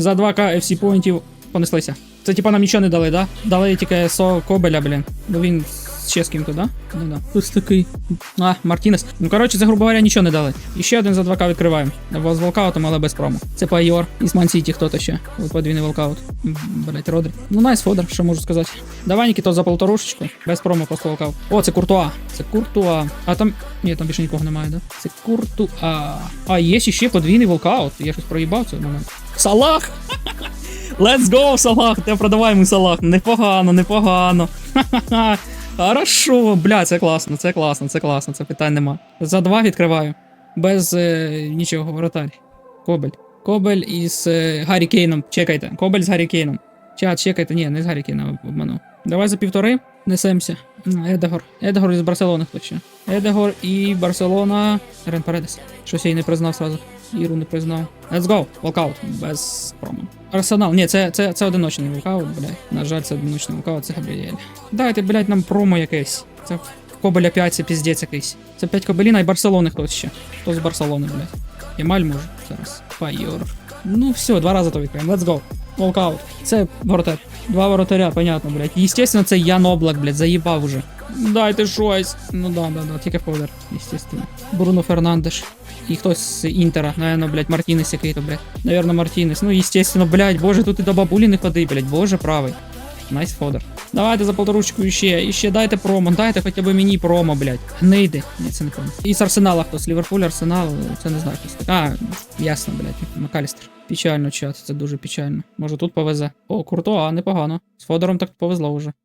За 2к FC поінтів понеслися. Це типа нам нічого не дали, да? Дали тільки со Кобеля, блін. Бо він ще з ким-то, да? Ну да. Ось такий. А, Мартінес. Ну коротше, це, грубо говоря, нічого не дали. І ще один за 2к відкриваємо. Або з волкаутом, але без промо. Це Пайор. Із Мансіті хто-то ще. Подвійний волкаут. Блять, Родрі. Ну найс фодер, що можу сказати. Давай, Нікіто, за полторушечку. Без промо, просто волкаут. О, це Куртуа. Це Куртуа. А там. Ні, там більше нікого немає, да? Це Куртуа. А, є ще подвійний волкаут. Я щось проїбав цей момент. Салах! Let's go, Салах! Те продаваємо Салах. Непогано, непогано. Ха-ха-ха. Хорошо, бля, це класно, це класно, це класно, це питань нема. За два відкриваю. Без е, нічого, воротарь. Кобель. Кобель із е, Гаррі Кейном. Чекайте. Кобель з Гаррі Кейном. Чат, чекайте, ні, не з Гаррі Кейном обманув. Давай за півтори несемося. Едегор. Едегор із Барселони хто ще. Едегор і Барселона. Рен Паредес. Щось я її не признав сразу. Іру не признав. Let's go. Волкаут. Без промо. Арсенал. Ні, це, це, це одиночний волкаут, блядь. На жаль, це одиночний волкаут, це Габріель. Дайте, блядь, нам промо якесь. Це Кобеля 5, це піздець якийсь. Це 5 Кобеліна і Барселони хтось ще. Хто з Барселони, блядь. Ямаль може зараз. Пайор. Ну все, два рази то відкриємо. Let's go. Волкаут. Це воротар. Два воротаря, понятно, блядь. Естественно, це Ян Облак, блядь, заїбав уже. Дайте щось. Ну да, да, да, тільки повер, естественно. Бруно Фернандеш. І хтось з Інтера, наверное, блядь, Мартінес який-то, блядь. Наверно, Мартінес. Ну, естественно, блядь, боже, тут і до бабулі не ходи, блядь, боже правий. Найс фодер. Давайте за полторушечку іще, іще дайте промо, дайте хоча б мені промо, блядь. Гниди. Ні, це не промо. І з Арсенала хтось, Ліверпуль, Арсенал, це не знаю хтось. А, ясно, блядь, Макалістер. Печально, чат, це дуже печально. Може тут повезе. О, круто, а непогано. З Фодором так повезло вже.